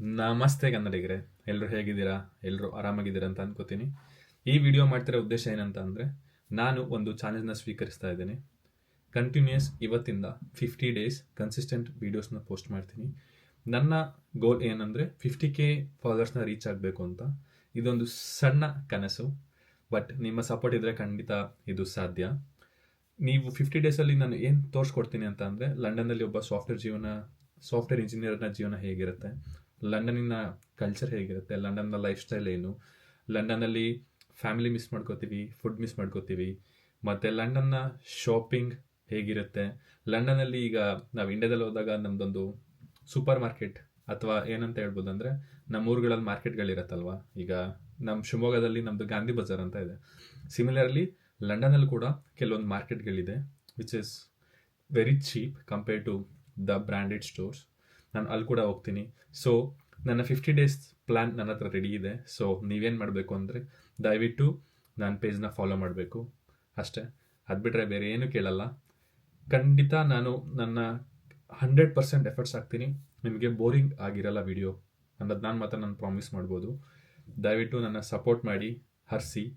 ನಮಸ್ತೆ ಕನ್ನಡಿಗರೆ ಎಲ್ಲರೂ ಹೇಗಿದ್ದೀರಾ? ಎಲ್ಲರೂ ಆರಾಮಾಗಿದ್ದೀರಾ ಅಂತ ಅನ್ಕೋತೀನಿ. ಈ ವಿಡಿಯೋ ಮಾಡ್ತಿರೋ ಉದ್ದೇಶ ಏನಂತ ಅಂದರೆ, ನಾನು ಒಂದು ಚಾಲೆಂಜ್ನ ಸ್ವೀಕರಿಸ್ತಾ ಇದ್ದೀನಿ. ಕಂಟಿನ್ಯೂಸ್ ಇವತ್ತಿಂದ ಫಿಫ್ಟಿ ಡೇಸ್ ಕನ್ಸಿಸ್ಟೆಂಟ್ ವೀಡಿಯೋಸ್ನ ಪೋಸ್ಟ್ ಮಾಡ್ತೀನಿ. ನನ್ನ ಗೋಲ್ ಏನಂದರೆ ಫಿಫ್ಟಿ ಕೆ ಫಾಲೋವರ್ಸ್ನ ರೀಚ್ ಆಗಬೇಕು ಅಂತ. ಇದೊಂದು ಸಣ್ಣ ಕನಸು ಬಟ್ ನಿಮ್ಮ ಸಪೋರ್ಟ್ ಇದ್ದರೆ ಖಂಡಿತ ಇದು ಸಾಧ್ಯ. ನೀವು ಫಿಫ್ಟಿ ಡೇಸಲ್ಲಿ ನಾನು ಏನು ತೋರಿಸ್ಕೊಡ್ತೀನಿ ಅಂತ ಅಂದರೆ ಲಂಡನ್ನಲ್ಲಿ ಒಬ್ಬ ಸಾಫ್ಟ್ವೇರ್ ಜೀವನ ಸಾಫ್ಟ್ವೇರ್ ಇಂಜಿನಿಯರ್ನ ಜೀವನ ಹೇಗಿರುತ್ತೆ? ಲಂಡನ್ನಿನ ಕಲ್ಚರ್ ಹೇಗಿರುತ್ತೆ? ಲಂಡನ್ನ ಲೈಫ್ ಸ್ಟೈಲ್ ಏನು? ಲಂಡನ್ನಲ್ಲಿ ಫ್ಯಾಮಿಲಿ ಮಿಸ್ ಮಾಡ್ಕೋತೀವಿ ಫುಡ್ ಮಿಸ್ ಮಾಡ್ಕೋತೀವಿ. ಮತ್ತು ಲಂಡನ್ನ ಶಾಪಿಂಗ್ ಹೇಗಿರುತ್ತೆ? ಲಂಡನ್ನಲ್ಲಿ ಈಗ ನಾವು ಇಂಡಿಯಾದಲ್ಲಿ ಹೋದಾಗ ನಮ್ಮದೊಂದು ಸೂಪರ್ ಮಾರ್ಕೆಟ್ ಅಥವಾ ಏನಂತ ಹೇಳ್ಬೋದು ಅಂದರೆ ನಮ್ಮ ಊರುಗಳಲ್ಲಿ ಮಾರ್ಕೆಟ್ಗಳಿರತ್ತಲ್ವ ಈಗ ನಮ್ಮ ಶಿವಮೊಗ್ಗದಲ್ಲಿ ನಮ್ಮದು ಗಾಂಧಿ ಬಜಾರ್ ಅಂತ ಇದೆ. ಸಿಮಿಲರ್ಲಿ ಲಂಡನಲ್ಲಿ ಕೂಡ ಕೆಲವೊಂದು ಮಾರ್ಕೆಟ್ಗಳಿದೆ which is very cheap compare to the branded stores ನಾನು ಅಲ್ಲಿ ಕೂಡ ಹೋಗ್ತೀನಿ. ಸೊ ನನ್ನ ಫಿಫ್ಟಿ ಡೇಸ್ ಪ್ಲ್ಯಾನ್ ನನ್ನ ಹತ್ರ ರೆಡಿ ಇದೆ. ಸೊ ನೀವೇನು ಮಾಡಬೇಕು ಅಂದರೆ, ದಯವಿಟ್ಟು ನನ್ನ ಪೇಜ್ನ ಫಾಲೋ ಮಾಡಬೇಕು. ಅಷ್ಟೇ. ಅದು ಬಿಟ್ಟರೆ ಬೇರೆ ಏನು ಕೇಳಲ್ಲ. ಖಂಡಿತ ನಾನು ನನ್ನ ಹಂಡ್ರೆಡ್ ಪರ್ಸೆಂಟ್ ಎಫರ್ಟ್ಸ್ ಹಾಕ್ತೀನಿ. ನಿಮಗೆ ಬೋರಿಂಗ್ ಆಗಿರಲ್ಲ ವಿಡಿಯೋ ಅನ್ನೋದು ನಾನು ಮಾತ್ರ ನಾನು ಪ್ರಾಮಿಸ್ ಮಾಡ್ಬೋದು. ದಯವಿಟ್ಟು ನನ್ನ ಸಪೋರ್ಟ್ ಮಾಡಿ, ಹರಿಸಿ.